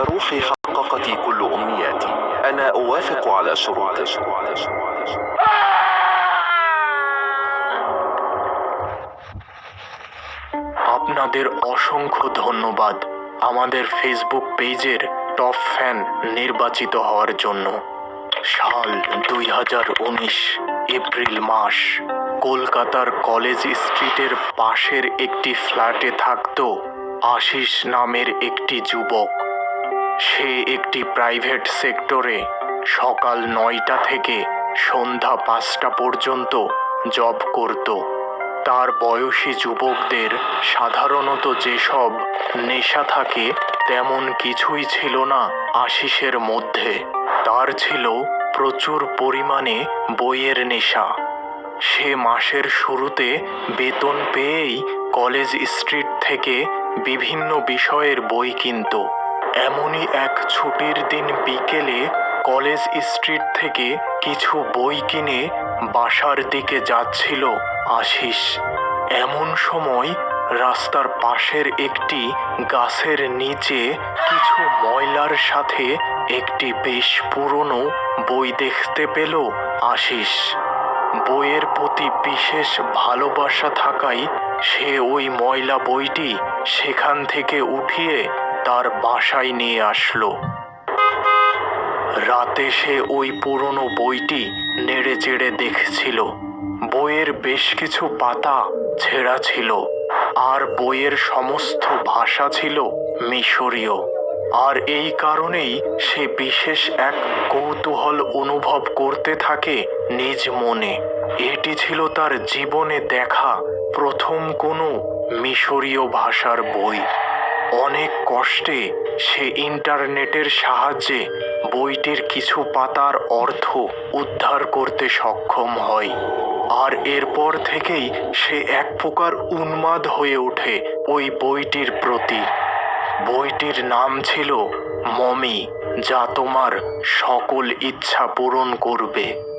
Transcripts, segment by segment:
يا روحي حققت كل أمنياتي أنا أوافق على شروطك আপনাদের অসংখ্য ধন্যবাদ আমাদের ফেসবুক পেজের টপ ফ্যান নির্বাচিত হওয়ার জন্য সাল দুই হাজার উনিশ এপ্রিল মাস কলকাতার কলেজ স্ট্রিটের পাশের একটি ফ্ল্যাটে থাকত আশিস নামের একটি যুবক সে একটি প্রাইভেট সেক্টরে সকাল নয়টা থেকে সন্ধ্যা পাঁচটা পর্যন্ত জব করত। তার বয়সী যুবকদের সাধারণত যেসব নেশা থাকে, তেমন কিছুই ছিল না আশিসের মধ্যে। তার ছিল প্রচুর পরিমাণে বইয়ের নেশা। সে মাসের শুরুতে বেতন পেয়েই কলেজ স্ট্রিট থেকে বিভিন্ন বিষয়ের বই কিনত। এমনই এক ছুটির দিন বিকেলে কলেজ স্ট্রিট থেকে কিছু বই কিনে বাসার দিকে যাচ্ছিল আশিস। এমন সময় রাস্তার পাশের একটি গাছের নিচে কিছু ময়লার সাথে একটি বেশ পুরনো বই দেখতে পেল আশিস। বইয়ের প্রতি বিশেষ ভালোবাসা থাকায় সে ওই ময়লা বইটি সেখান থেকে উঠিয়ে তার বাসায় নিয়ে আসলো। রাতে সে ওই পুরনো বইটি নেড়ে চেড়ে দেখছিল। বইয়ের বেশ কিছু পাতা ছেঁড়া ছিল, আর বইয়ের সমস্ত ভাষা ছিল মিশরীয়। আর এই কারণেই সে বিশেষ এক কৌতূহল অনুভব করতে থাকে নিজ মনে। এটি ছিল তার জীবনে দেখা প্রথম কোনো মিশরীয় ভাষার বই। অনেক কষ্টে সে ইন্টারনেটের সাহায্যে বইটির কিছু পাতার অর্থ উদ্ধার করতে সক্ষম হয়। আর এরপর থেকেই সে এক প্রকার উন্মাদ হয়ে ওঠে ওই বইটির প্রতি। বইটির নাম ছিল মমি, যা তোমার সকল ইচ্ছা পূরণ করবে।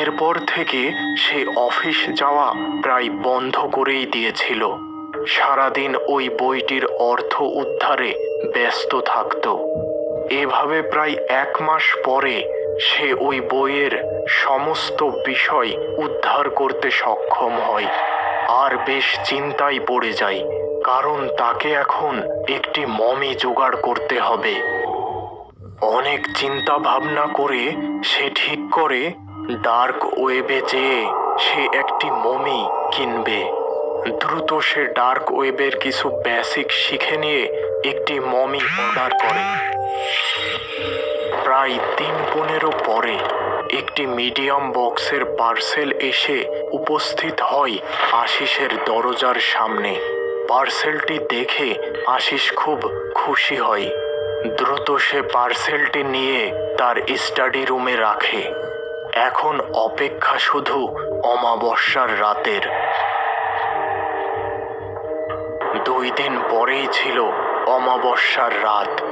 এরপর থেকে সে অফিস যাওয়া প্রায় বন্ধ করেই দিয়েছিল। সারাদিন ওই বইটির অর্থ উদ্ধারে ব্যস্ত থাকত। এভাবে প্রায় এক মাস পরে সে ওই বইয়ের সমস্ত বিষয় উদ্ধার করতে সক্ষম হয়। আর বেশ চিন্তায় পড়ে যায়, কারণ তাকে এখন একটি মমি জোগাড় করতে হবে। অনেক চিন্তা ভাবনা করে সে ঠিক করে ডার্ক ওয়েবে যেয়ে সে একটি মমি কিনবে। দ্রুত সে ডার্ক ওয়েবের কিছু বেসিক শিখে নিয়ে একটি মমি অর্ডার করে। প্রায় তিন পনেরো পরে একটি মিডিয়াম বক্সের পার্সেল এসে উপস্থিত হয় আশিসের দরজার সামনে। পার্সেলটি দেখে আশিস খুব খুশি হয়। দ্রুত সে পার্সেলটি নিয়ে তার স্টাডি রুমে রাখে। এখন অপেক্ষা শুধু অমাবস্যার রাতের। দুই দিন পরেই ছিল অমাবস্যার রাত।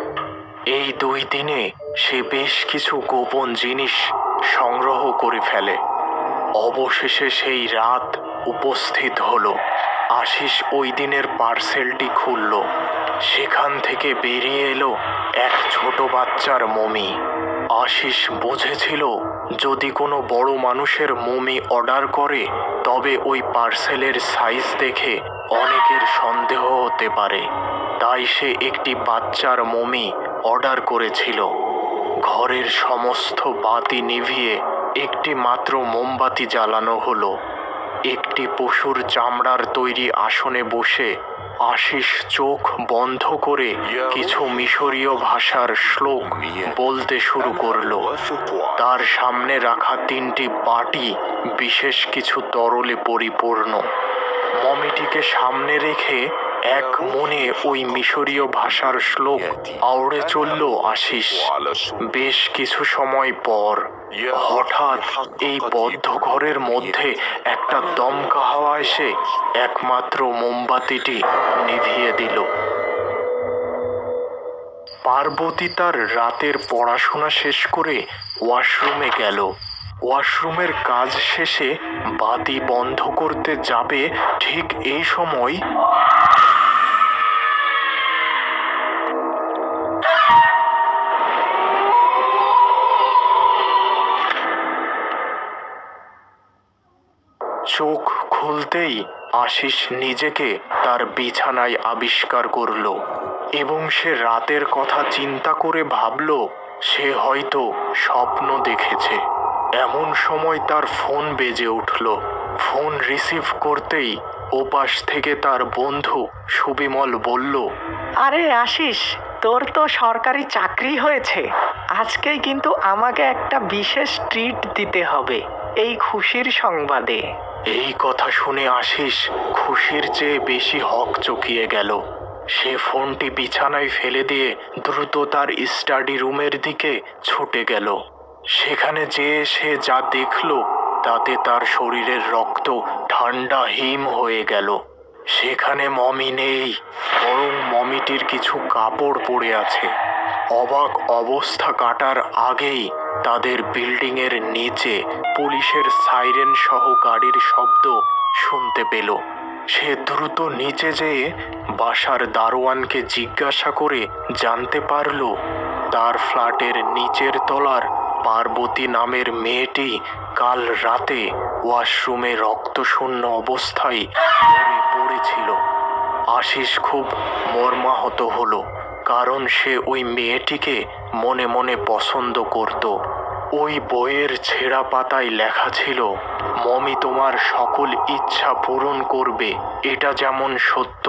এই দুই দিনে সে বেশ কিছু গোপন জিনিস সংগ্রহ করে ফেলে। অবশেষে সেই রাত উপস্থিত হলো। আশিস ওই দিনের পার্সেলটি খুলল। সেখান থেকে বেরিয়ে এলো এক ছোট বাচ্চার মমি। আশিস বুঝেছিল, যদি কোনো বড় মানুষের মমি অর্ডার করে, তবে ওই পার্সেলের সাইজ দেখে অনেকের সন্দেহ হতে পারে। তাই সে একটি বাচ্চার মমি অর্ডার করেছিল। ঘরের সমস্ত বাতি নিভিয়ে একটি মাত্র মোমবাতি জ্বালানো হলো। একটি পশুর চামড়ার তৈরি আসনে বসে আশিস চোখ বন্ধ করে কিছু মিশরীয় ভাষার শ্লোক বলতে শুরু করল। তার সামনে রাখা তিনটি বাটি বিশেষ কিছু তরলে পরিপূর্ণ। মমিটিকে সামনে রেখে এক মনে ওই মিশরীয় ভাষার শ্লোক আওড়ে চলল আশিস। বেশ কিছু সময় পর হঠাৎ এই বদ্ধ ঘরের মধ্যে একটা দমকা হাওয়া এসে একমাত্র মোমবাতিটি নিভিয়ে দিল। পার্বতী তার রাতের পড়াশোনা শেষ করে ওয়াশরুমে গেল। ওয়াশরুমের কাজ শেষে বাতি বন্ধ করতে যাবে ঠিক এই সময় বলতেই আশিস নিজেকে তার বিছানায় আবিষ্কার করল এবং সে রাতের কথা চিন্তা করে ভাবল, সে হয়তো স্বপ্ন দেখেছে। এমন সময় তার ফোন বেজে উঠল। ফোন রিসিভ করতেই ওপাশ থেকে তার বন্ধু সুবিমল বলল, আরে আশিস, তোর তো সরকারি চাকরি হয়েছে। আজকেই কিন্তু আমাকে একটা বিশেষ ট্রিট দিতে হবে, এই খুশির সংবাদে। এই কথা শুনে আশিস খুশির চেয়ে বেশি হক চকিয়ে গেল। সে ফোনটি বিছানায় ফেলে দিয়ে দ্রুত তার স্টাডি রুমের দিকে ছুটে গেল। সেখানে যেয়ে সে যা দেখল, তাতে তার শরীরের রক্ত ঠান্ডা হিম হয়ে গেল। সেখানে মমি নেই, বরং মমিটির কিছু কাপড় পড়ে আছে। অবাক অবস্থা কাটার আগেই তাদের বিল্ডিংয়ের নিচে পুলিশের সাইরেন সহ গাড়ির শব্দ শুনতে পেল। সে দ্রুত নিচে যেয়ে বাসার দারোয়ানকে জিজ্ঞাসা করে জানতে পারল, তার ফ্ল্যাটের নিচের তলার পার্বতী নামের মেয়েটি কাল রাতে ওয়াশরুমে রক্তশূন্য অবস্থায় পড়েছিল। আশিস খুব মর্মাহত হলো। কারণ সে ওই মেয়েটিকে মনে মনে পছন্দ করত। ওই বইয়ের ছেঁড়া পাতায় লেখা ছিল, মমি তোমার সকল ইচ্ছা পূরণ করবে। এটা যেমন সত্য,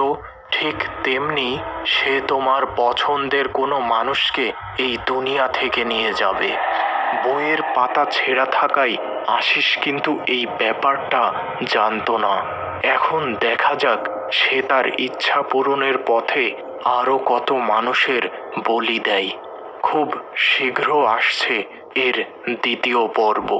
ঠিক তেমনি সে তোমার পছন্দের কোনো মানুষকে এই দুনিয়া থেকে নিয়ে যাবে। বইয়ের পাতা ছেঁড়া থাকায় আশিস কিন্তু এই ব্যাপারটা জানতো না। এখন দেখা যাক সে তার ইচ্ছা পূরণের পথে আরও কত মানুষের বলি দেয়। খুব শীঘ্র আসছে এর দ্বিতীয় পর্ব।